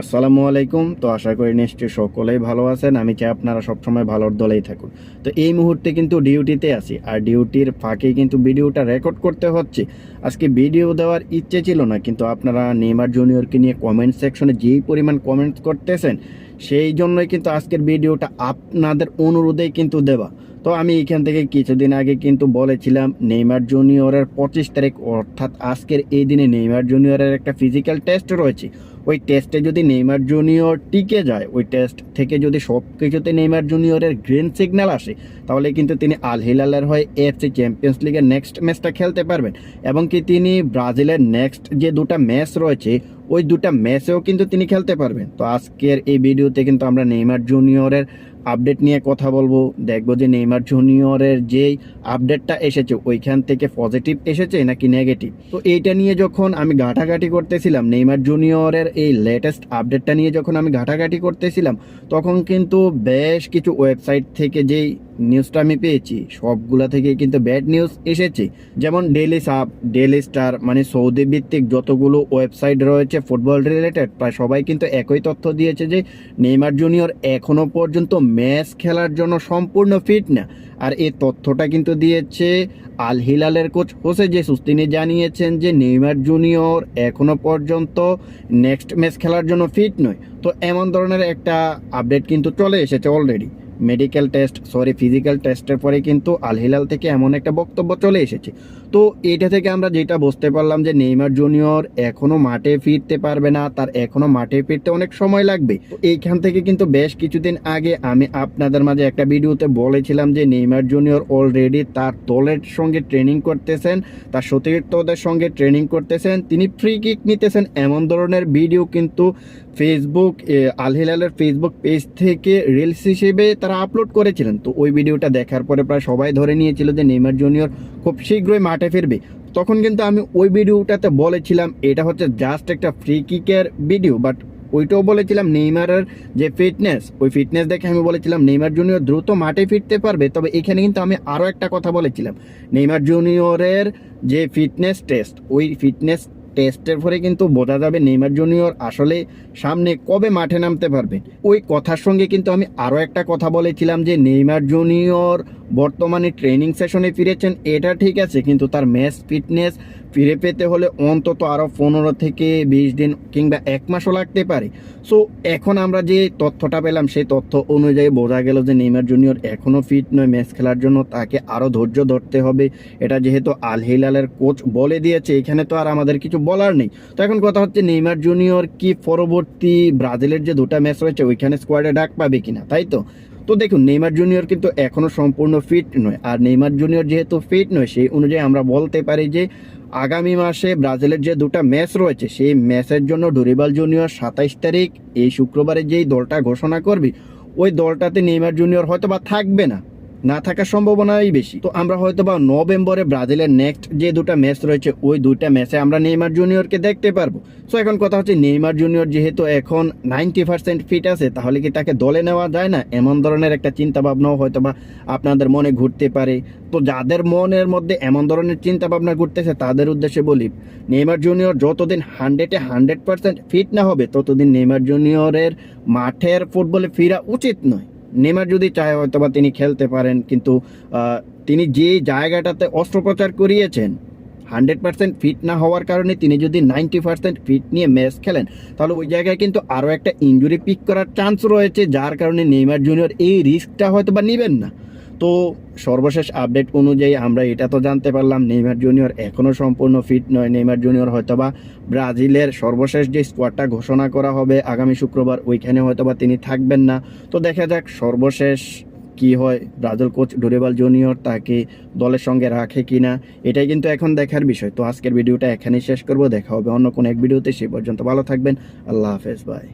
আসসালামু আলাইকুম। তো আশা করি নিশ্চয়ই সকলেই ভালো আছেন। আমি চাই আপনারা সবসময় ভালোর দলেই থাকুন। তো এই মুহূর্তে কিন্তু ডিউটিতে আছি আর ডিউটির ফাঁকে কিন্তু ভিডিওটা রেকর্ড করতে হচ্ছে। আজকে ভিডিও দেওয়ার ইচ্ছে ছিল না, কিন্তু আপনারা নেইমার জুনিয়রকে নিয়ে কমেন্ট সেকশনে যেই পরিমাণ কমেন্ট করতেছেন, সেই জন্যই কিন্তু আজকের ভিডিওটা আপনাদের অনুরোধেই কিন্তু দেওয়া। তো আমি এখান থেকে কিছুদিন আগে কিন্তু বলেছিলাম, নেইমার জুনিয়রের পঁচিশ তারিখ, অর্থাৎ আজকের এই দিনে নেইমার জুনিয়রের একটা ফিজিক্যাল টেস্ট রয়েছে। ওই টেস্টে যদি নেইমার জুনিয়র টিকে যায়, ওই টেস্ট থেকে যদি সব কিছুতে নেইমার জুনিয়রের গ্রিন সিগন্যাল আসে, তাহলে কিন্তু তিনি আল হিলালের হয়ে এফসি চ্যাম্পিয়ন্স লিগের নেক্সট ম্যাচটা খেলতে পারবেন। এবং কি তিনি ব্রাজিলের নেক্সট যে দুটা ম্যাচ রয়েছে, ওই দুটা ম্যাচেও কিন্তু তিনি খেলতে পারবেন। তো আজকের এই ভিডিওতে কিন্তু আমরা নেইমার জুনিয়রের আপডেট নিয়ে কথা বলব। দেখব যে নেইমার জুনিয়রের যেই আপডেটটা এসেছে, ওইখান থেকে পজিটিভ এসেছে নাকি নেগেটিভ? তো এইটা নিয়ে যখন আমি ঘাটাঘাটি করতেছিলাম, নেইমার জুনিয়রের এই লেটেস্ট আপডেটটা নিয়ে যখন আমি ঘাটাঘাটি করতেছিলাম, তখন কিন্তু বেশ কিছু ওয়েবসাইট থেকে যেই নিউজটা আমি পেয়েছি, সবগুলা থেকে কিন্তু ব্যাড নিউজ এসেছে। যেমন ডেলি সাপ ডেলি স্টার মানে সৌদি ভিত্তিক যতগুলো ওয়েবসাইট রয়েছে ফুটবল রিলেটেড প্রায় সবাই কিন্তু একই তথ্য দিয়েছে যে নেইমার জুনিয়র এখনও পর্যন্ত ম্যাচ খেলার জন্য সম্পূর্ণ ফিট না। আর এই তথ্যটা কিন্তু দিয়েছে আল হিলালের কোচ হোসে জেসুস। তিনি জানিয়েছেন যে নেইমার জুনিয়র এখনও পর্যন্ত নেক্সট ম্যাচ খেলার জন্য ফিট নয়। তো এমন ধরনের একটা আপডেট কিন্তু চলে এসেছে already. Medical test, sorry, physical টেস্টের পরে কিন্তু আল হিলাল থেকে এমন একটা বক্তব্য চলে এসেছে। তো এটা থেকে আমরা যেটা বুঝতে পারলাম যে নেইমার জুনিয়র এখনও মাঠে ফিরতে পারবে না, তার এখনও মাঠে ফিরতে অনেক সময় লাগবে। এইখান থেকে কিন্তু বেশ কিছুদিন আগে আমি আপনাদের মাঝে একটা ভিডিওতে বলেছিলাম যে নেইমার জুনিয়র অলরেডি তার দলের সঙ্গে ট্রেনিং করতেছেন, তার সতীর্থদের সঙ্গে ট্রেনিং করতেছেন, তিনি ফ্রি কিক নিতেছেন এমন ধরনের ভিডিও কিন্তু ফেসবুক আল হিলালের ফেসবুক পেজ থেকে রিলস হিসেবে তারা আপলোড করেছিলেন। তো ওই ভিডিওটা দেখার পরে প্রায় সবাই ধরে নিয়েছিল যে নেইমার জুনিয়র খুব শীঘ্রই মাঠে ফিরবে। তখন কিন্তু আমি ওই ভিডিওটাতে বলেছিলাম, এটা হচ্ছে জাস্ট একটা ফ্রি কিকের ভিডিও বাট ওইটাও বলেছিলাম নেইমারের যে ফিটনেস ওই ফিটনেস দেখে আমি বলেছিলাম নেইমার জুনিয়র দ্রুত মাঠে ফিরতে পারবে, তবে এখানে কিন্তু আমি আরও একটা কথা বলেছিলাম। নেইমার জুনিয়রের যে ফিটনেস টেস্ট ওই ফিটনেস টেস্টের পরে কিন্তু বোঝা যাবে নেইমার জুনিয়র আসলে সামনে কবে মাঠে নামতে পারবে। ওই কথার সঙ্গে কিন্তু আমি আরও একটা কথা বলেছিলাম যে নেইমার জুনিয়র বর্তমানে ট্রেনিং সেশনে ফিরেছেন, এটা ঠিক আছে, কিন্তু তার ম্যাচ ফিটনেস ফিরে পেতে হলে অন্তত আরও পনেরো থেকে বিশ দিন কিংবা এক মাসও লাগতে পারে। সো এখন আমরা যে তথ্যটা পেলাম, সেই তথ্য অনুযায়ী বোঝা গেল যে নেইমার জুনিয়র এখনও ফিট নয়, ম্যাচ খেলার জন্য তাকে আরও ধৈর্য ধরতে হবে। এটা যেহেতু আল হিলালের কোচ বলে দিয়েছে, এখানে তো আর আমাদের কিছু বলার নেই। তো এখন কথা হচ্ছে নেইমার জুনিয়র কি পরবর্তী ব্রাজিলের যে দুটা ম্যাচ রয়েছে, ওইখানে স্কোয়াডে ডাক পাবে কিনা, তাই তো? তো দেখুন, নেইমার জুনিয়র কিন্তু এখনও সম্পূর্ণ ফিট নয়। আর নেইমার জুনিয়র যেহেতু ফিট নয়, সেই অনুযায়ী আমরা বলতে পারি যে, আগামী মাসে ব্রাজিলের যে দুটো ম্যাচ রয়েছে, সেই ম্যাচের জন্য ডুরিবাল জুনিয়র সাতাইশ তারিখ, এই শুক্রবারে যেই দলটা ঘোষণা করবে, ওই দলটাতে নেইমার জুনিয়র হয়তো বা থাকবে না। না থাকার সম্ভাবনাই বেশি। তো আমরা হয়তো বা নভেম্বরে ব্রাজিলের নেক্সট যে দুটো ম্যাচ রয়েছে, ওই দুইটা ম্যাচে আমরা নেইমার জুনিয়রকে দেখতে পারব। সো এখন কথা হচ্ছে নেইমার জুনিয়র যেহেতু এখন নাইনটি পার্সেন্ট ফিট আছে, তাহলে কি তাকে দলে নেওয়া যায় না? এমন ধরনের একটা চিন্তা ভাবনাও হয়তো বা আপনাদের মনে ঘুরতে পারে। তো যাদের মনের মধ্যে এমন ধরনের চিন্তা ভাবনা ঘুরতেছে, তাদের উদ্দেশ্যে বলি, নেইমার জুনিয়র যতদিন হান্ড্রেডে হান্ড্রেড পার্সেন্ট ফিট না হবে, ততদিন নেইমার জুনিয়রের মাঠের ফুটবলে ফেরা উচিত নয়। নেইমার যদি চায় হয়তো বা তিনি খেলতে পারেন, কিন্তু তিনি যে জায়গাটাতে অস্ত্রোপচার করিয়েছেন, হান্ড্রেড পার্সেন্ট ফিট না হওয়ার কারণে তিনি যদি নাইনটি পার্সেন্ট ফিট নিয়ে ম্যাচ খেলেন, তাহলে ওই জায়গায় কিন্তু আরও একটা ইঞ্জুরি পিক করার চান্স রয়েছে, যার কারণে নেইমার জুনিয়র এই রিস্কটা হয়তো বা নেবেন না। তো সর্বশেষ আপডেট অনুযায়ী আমরা এটা তো জানতে পারলাম, নেইমার জুনিয়র এখনও সম্পূর্ণ ফিট নয়। নেইমার জুনিয়র হয়তোবা ব্রাজিলের সর্বশেষ যে স্কোয়াডটা ঘোষণা করা হবে আগামী শুক্রবার, ওইখানে হয়তোবা তিনি থাকবেন না। তো দেখা যাক সর্বশেষ কি হয়, ব্রাজিল কোচ ডুরেবাল জুনিয়র তাকে দলের সঙ্গে রাখে কি না এটাই কিন্তু এখন দেখার বিষয়। তো আজকের ভিডিওটা এখানেই শেষ করব, দেখা হবে অন্য কোনো এক ভিডিওতে, সে পর্যন্ত ভালো থাকবেন, আল্লাহ হাফেজ বাই